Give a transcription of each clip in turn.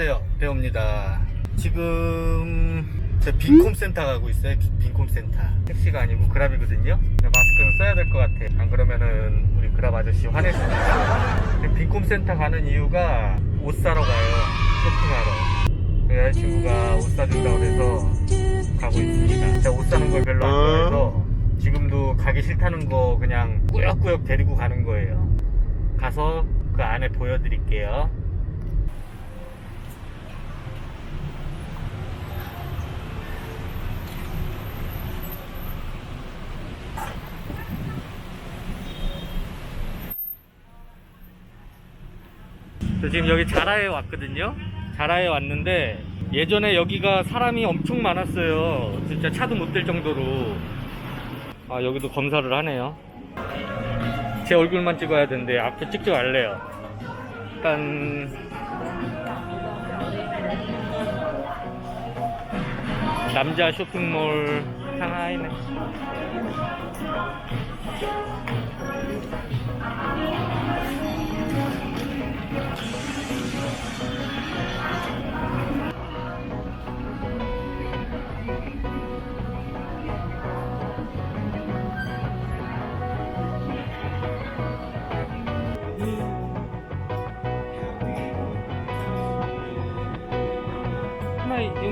안녕하세요. 배우입니다. 지금 저 빈콤 센터 가고 있어요. 빈- 빈콤 센터. 택시가 아니고 그랍이거든요. 마스크는 써야 될 것 같아. 안 그러면은 우리 그랍 아저씨 있어요 지금 빈콤 센터 가는 이유가 옷 사러 가요. 쇼핑하러. 그 여자친구가 옷 사준다고 해서 가고 있습니다. 제가 옷 사는 걸 별로 안 좋아해서 지금도 가기 싫다는 거 그냥 꾸역꾸역 데리고 가는 거예요. 가서 그 안에 보여드릴게요 지금 여기 자라에 왔거든요. 자라에 왔는데 예전에 여기가 사람이 엄청 많았어요. 진짜 차도 못 댈 정도로. 아 여기도 검사를 하네요. 제 얼굴만 찍어야 되는데 앞에 찍지 말래요. 일단 남자 쇼핑몰 상하이네.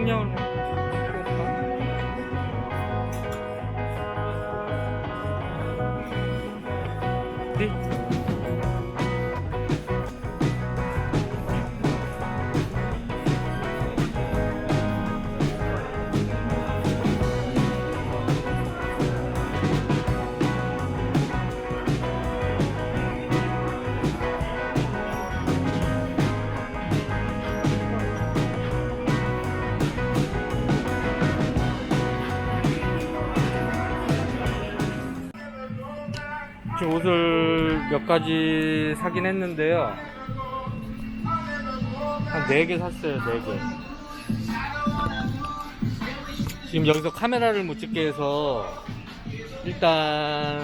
하나 용 지금 옷을 몇 가지 사긴 했는데요. 한 4개 샀어요, 4개. 지금 여기서 카메라를 못 찍게 해서 일단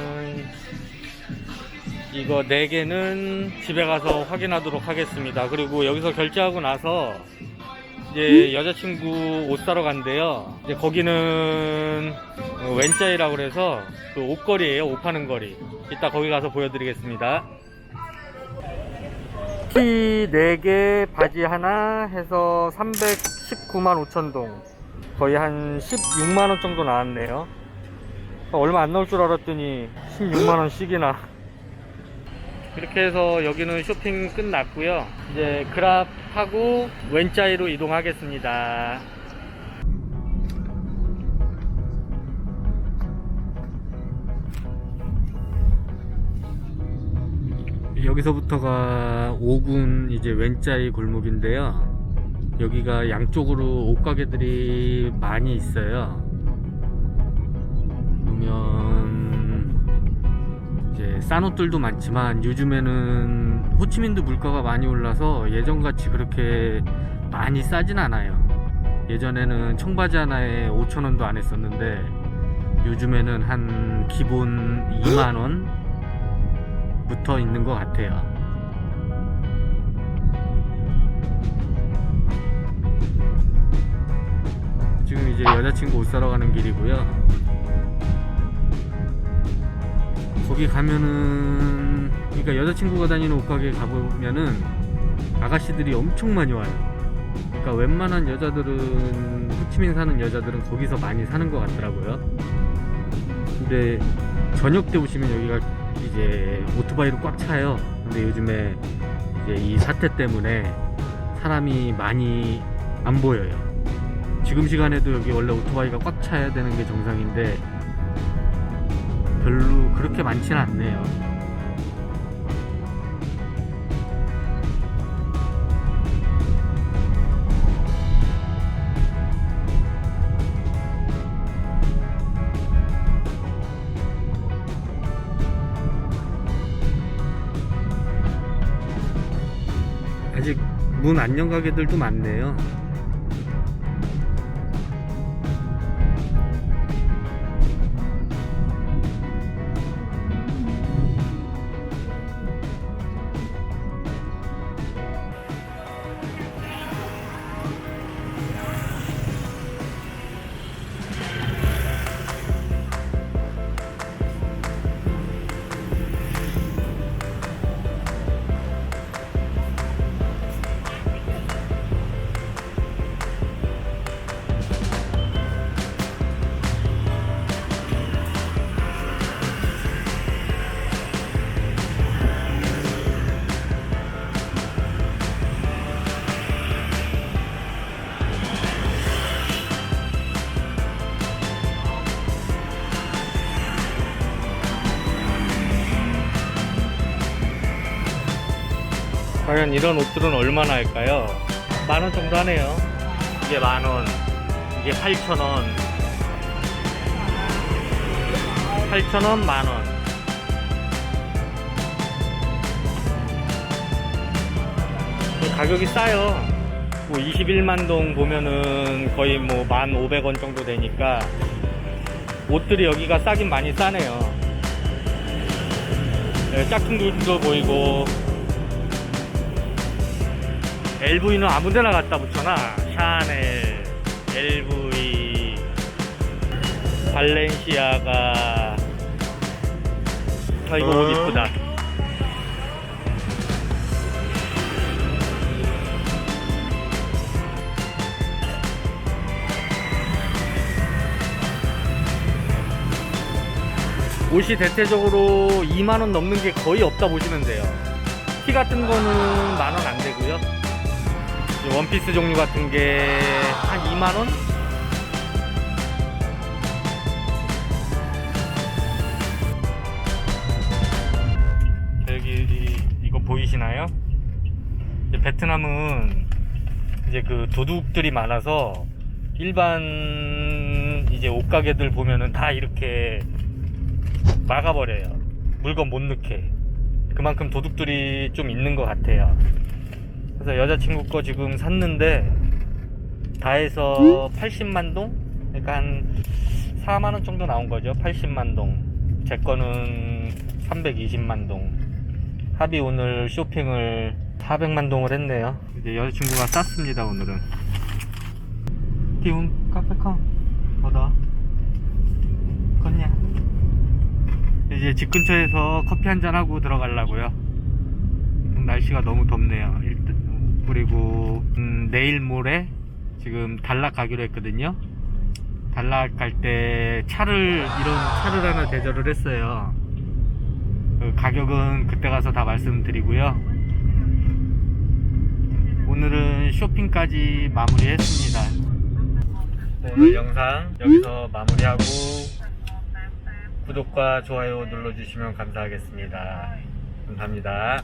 이거 4개는 집에 가서 확인하도록 하겠습니다. 그리고 여기서 결제하고 나서 이제 여자친구 옷 사러 간대요. 이제 거기는 어, 왼자이라고 그래서 그 옷거리예요. 옷 파는 거리. 이따 거기 가서 보여드리겠습니다. 티 4개, 바지 하나 해서 319만 5천 동. 거의 한 16만 원 정도 나왔네요. 어, 얼마 안 나올 줄 알았더니 16만 원씩이나. 이렇게 해서 여기는 쇼핑 끝났고요. 이제 그랍 타고 왼자이로 이동하겠습니다. 여기서부터가 5군 이제 왼자이 골목인데요. 여기가 양쪽으로 옷가게들이 많이 있어요. 보면 이제 싼 옷들도 많지만 요즘에는 호치민도 물가가 많이 올라서 예전같이 그렇게 많이 싸진 않아요. 예전에는 청바지 하나에 5천원도 안 했었는데 요즘에는 한 기본 2만원 붙어 있는 것 같아요. 지금 이제 여자친구 옷 사러 가는 길이고요. 거기 가면은 그러니까 여자친구가 다니는 옷가게 가보면은 아가씨들이 엄청 많이 와요. 그러니까 웬만한 여자들은 호치민 사는 여자들은 거기서 많이 사는 것 같더라고요. 근데 저녁 때 오시면 여기가 이제 오토바이로 꽉 차요. 근데 요즘에 이제 이 사태 때문에 사람이 많이 안 보여요. 지금 시간에도 여기 원래 오토바이가 꽉 차야 되는 게 정상인데 별로 그렇게 많지는 않네요. 문 안녕 가게들도 많네요. 과연 이런 옷들은 얼마나 할까요? 만 원 정도 하네요. 이게 만 원, 이게 8천 원, 8천 원, 만 원. 가격이 싸요. 뭐 21만 동 보면은 거의 뭐 1,500원 정도 되니까 옷들이 여기가 싸긴 많이 싸네요. 네, 짝퉁도 보이고 LV는 아무데나 갖다 붙여놔. 샤넬, LV, 발렌시아가. 아 이거 옷 이쁘다. 옷이 대체적으로 2만원 넘는 게 거의 없다 보시면 돼요. 티 같은 거는 만 원 안 되고요. 이 원피스 종류 같은 게 한 2만원? 저기 이거 보이시나요? 이제 베트남은 이제 그 도둑들이 많아서 일반 이제 옷가게들 보면은 다 이렇게 막아버려요. 물건 못 넣게. 그만큼 도둑들이 좀 있는 것 같아요. 그래서 여자친구 거 지금 샀는데 다 해서 80만 동? 그러니까 한 4만 원 정도 나온 거죠. 80만 동. 제 거는 320만 동. 합이 오늘 쇼핑을 400만 동을 했네요. 이제 여자친구가 쌌습니다, 오늘은. 기운 카페카. 뭐다? 껐냐? 이제 집 근처에서 커피 한 잔 하고 들어가려고요. 날씨가 너무 덥네요. 그리고 음, 내일 모레 지금 단락 가기로 했거든요. 단락 갈 때 차를 이런 차를 하나 대절을 했어요. 그 가격은 그때 가서 다 말씀드리고요. 오늘은 쇼핑까지 마무리했습니다. 오늘 영상 여기서 마무리하고 구독과 좋아요 눌러주시면 감사하겠습니다. 감사합니다.